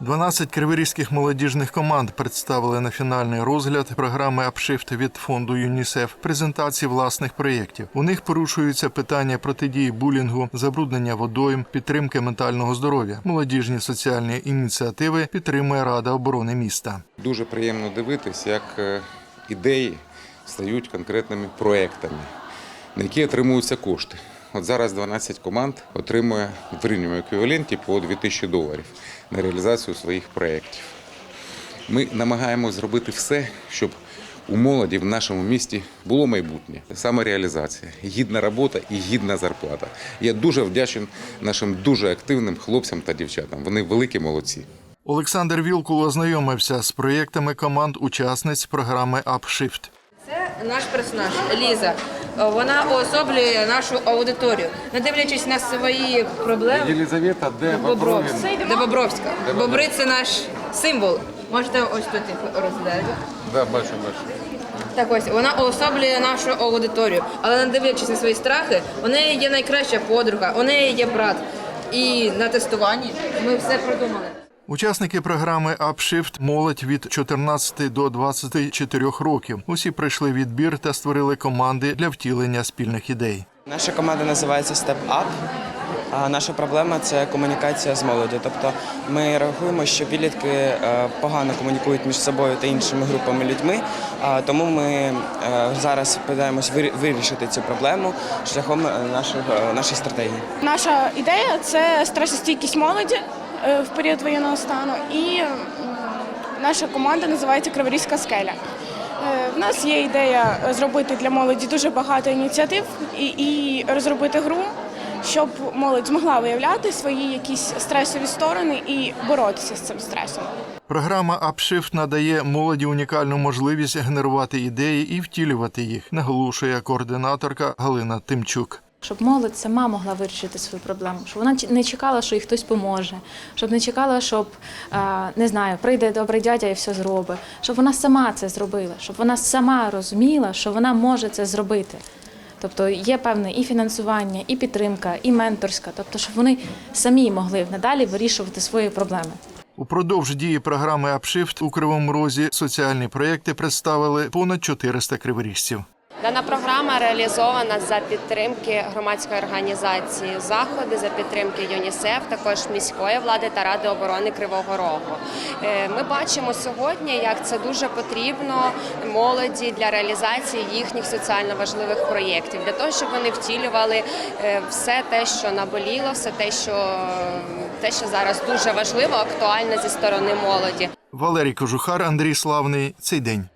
12 криворізьких молодіжних команд представили на фінальний розгляд програми «Апшифт» від фонду ЮНІСЕФ презентації власних проєктів. У них порушуються питання протидії булінгу, забруднення водойм, підтримки ментального здоров'я. Молодіжні соціальні ініціативи підтримує Рада оборони міста. Дуже приємно дивитись, як е, ідеї стають конкретними проектами, на які отримуються кошти. От зараз 12 команд отримує в гривневому еквіваленті по 2000 доларів на реалізацію своїх проєктів. Ми намагаємося зробити все, щоб у молоді в нашому місті було майбутнє, самореалізація, гідна робота і гідна зарплата. Я дуже вдячний нашим дуже активним хлопцям та дівчатам. Вони великі молодці. Олександр Вілкул ознайомився з проєктами команд учасниць програми «Апшифт». Це наш персонаж Ліза. Вона уособлює нашу аудиторію, не дивлячись на свої проблеми. Єлизавета, де Бобровська. Де Бобровська. Бобри це наш символ. Можете ось тут їх розглядати. Да, бачу, бачу. Так ось вона уособлює нашу аудиторію, але не дивлячись на свої страхи, у неї є найкраща подруга, у неї є брат. І на тестуванні ми все продумали. Учасники програми «Апшифт» – молодь від 14 до 24 років. Усі пройшли відбір та створили команди для втілення спільних ідей. Наша команда називається Step Up. А наша проблема це комунікація з молоддю. Тобто ми рахуємо, що підлітки е, погано комунікують між собою та іншими групами людьми. Тому ми е, зараз питаємось вирішити цю проблему шляхом е, е, нашої стратегії. Наша ідея це стресостійкість молоді в період воєнного стану, і наша команда називається Криворізька скеля. Е, В нас є ідея зробити для молоді дуже багато ініціатив і, і розробити гру, щоб молодь змогла виявляти свої якісь стресові сторони і боротися з цим стресом. Програма «Апшифт» надає молоді унікальну можливість генерувати ідеї і втілювати їх, наголошує координаторка Галина Тимчук. Щоб молодь сама могла вирішити свою проблему, щоб вона не чекала, що їй хтось поможе, щоб не чекала, щоб не знаю, прийде добрий дядя і все зробить, щоб вона сама це зробила, щоб вона сама розуміла, що вона може це зробити. Тобто є певне і фінансування, і підтримка, і менторська, тобто, щоб вони самі могли надалі вирішувати свої проблеми. Упродовж дії програми «Апшифт» у Кривому Розі соціальні проєкти представили понад 400 криворіжців. Дана програма реалізована за підтримки громадської організації заходи, за підтримки ЮНІСЕФ, також міської влади та ради оборони Кривого Рогу. Е, Ми бачимо сьогодні, як це дуже потрібно молоді для реалізації їхніх соціально важливих проєктів, для того, щоб вони втілювали е, все те, що наболіло, все те, що те, що зараз дуже важливо, актуально зі сторони молоді. Валерій Кожухар, Андрій Славний. Цей день.